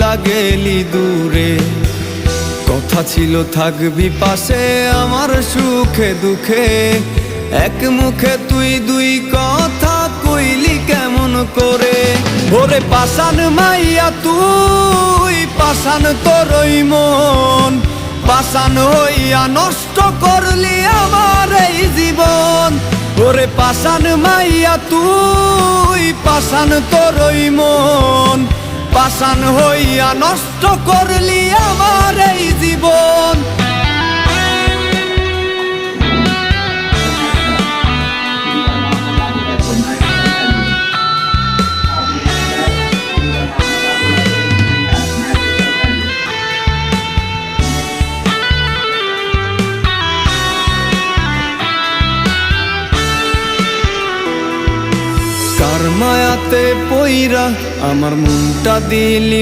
ভুইলা গেলি দূরে। কথা ছিল, থাকবি পাশে আমার সুখে দুঃখে। এক মুখে তুই দুই কথা কইলি কেমন করে? ওরে পাশান মাইয়া তুই পাশান তোরই মন। পাশান হইয়া নষ্ট করলি আমার এই জীবন। ওরে পাশান মাইয়া তুই পাশান তোরই মন। পাশান হইয়া নষ্ট করলি আমার এই জীবন। মায়াতে পইরা আমার মনটা দিলি